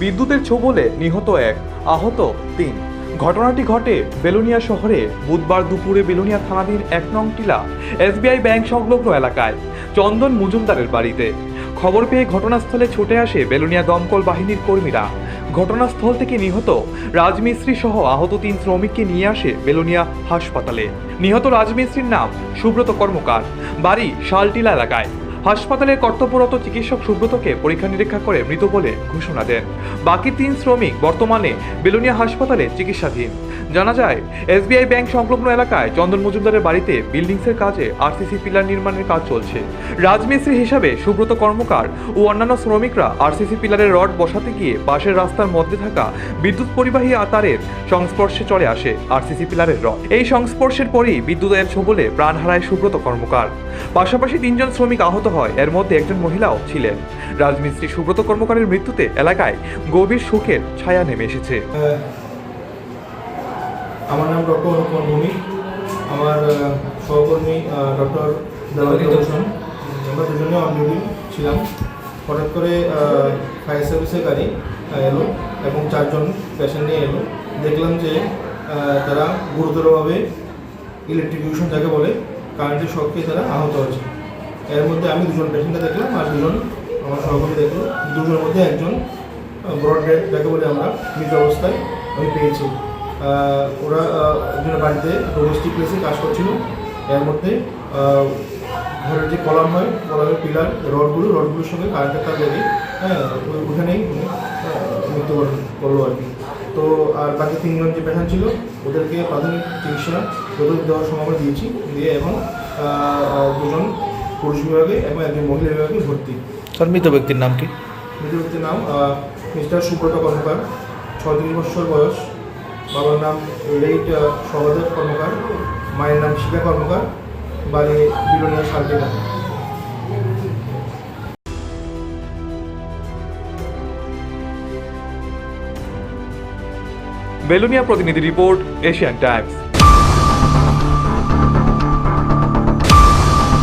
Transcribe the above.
বিদ্যুতের ছোবলে নিহত এক, আহত তিন। ঘটনাটি ঘটে বেলুনিয়া শহরে বুধবার দুপুরে বেলুনিয়া থানাধীন এক নং টিলা এসবিআই ব্যাংক সংলগ্ন এলাকায়। চন্দন মজুমদারের বাড়িতে। খবর পেয়ে ঘটনাস্থলে ছুটে আসে বেলুনিয়া দমকল বাহিনীর কর্মীরা। ঘটনাস্থল থেকে নিহত রাজমিস্ত্রি সহ আহত তিন শ্রমিককে নিয়ে আসে বেলুনিয়া হাসপাতালে। নিহত রাজমিস্ত্রির নাম সুব্রত কর্মকার। বাড়ি শালটিলা এলাকায়। হাসপাতালের কর্তব্যরত চিকিৎসক সুব্রতকে পরীক্ষা নিরীক্ষা করে মৃত বলে ঘোষণা দেন। বাকি তিন শ্রমিক বর্তমানে বেলুনিয়া হাসপাতালে চিকিৎসাধীন। জানা যায়, এসবিআই ব্যাংক সংলগ্ন এলাকায় চন্দন মজুমদারের বাড়িতে বিল্ডিংসের কাজে আরসিসি পিলার নির্মাণের কাজ চলছে। রাজমিস্ত্রি হিসাবে সুব্রত কর্মকার ও অন্যান্য শ্রমিকরা আরসিসি পিলারের রড বসাতে গিয়ে পাশের রাস্তার মধ্যে থাকা বিদ্যুৎ পরিবাহী আতারের সংস্পর্শে চলে আসে আরসিসি পিলারের রড। এই সংস্পর্শের পরই বিদ্যুতের ছোবলে প্রাণ হারায় সুব্রত কর্মকার। পাশাপাশি তিনজন শ্রমিক আহত হয়, এর মধ্যে একজন মহিলাও ছিলেন। রাজমিস্ত্রি সুব্রত কর্মকারের মৃত্যুতে এলাকায় গভীর শোকের ছায়া নেমে এসেছে। আমার নাম ডক্টর অনুপম ভূমি আমার সহকর্মী ডক্টর দেবাদিত ভূষণ আমরা দুজনে অন ডিউটি ছিলাম। হঠাৎ করে ফায়ার সার্ভিসের গাড়ি এলো এবং চারজন পেশেন্ট নিয়ে এলো। দেখলাম যে তারা গুরুতরভাবে ইলেকট্রিকিউশন যাকে বলে কারেন্টের শক খেয়ে তারা আহত হয়েছে। এর মধ্যে আমি দুজন পেশেন্টকে দেখলাম আর দুজন আমার সহকর্মী দেখল। দুজনের মধ্যে একজন ব্রড যাকে বলে আমরা মৃত অবস্থায় আমি পেয়েছি। ওরা একজনের বাড়িতে ডোমেস্টিক প্লেসে কাজ করছিল। এর মধ্যে ঘরের যে কলাম হয় কলামের পিলার রডগুলো রডগুলোর সঙ্গে কারেন্টের তার লেগে হ্যাঁ ওই- ওখানেই মৃত্যুবরণ করল আর কি। তো আর বাকি তিনজন যে পেশেন্ট ছিল ওদেরকে প্রাথমিক চিকিৎসা যত দেওয়ার সময় আমরা দিয়েছি দিয়ে আহ, দুজন পুরুষ বিভাগে এবং একজন মহিলা বিভাগে ভর্তি। স্যার মৃত ব্যক্তির নাম কি? মৃত ব্যক্তির নাম মিস্টার সুব্রত কর্মকার ছত্রিশ বছর বয়স। বাবার নাম লেট সহদেব কর্মকার, মায়ের নাম শিখা কর্মকার, বাড়ি বিলোনিয়া শান্তিকা বেলুনিয়া প্রতিনিধি রিপোর্ট, এশিয়ান টাইমস।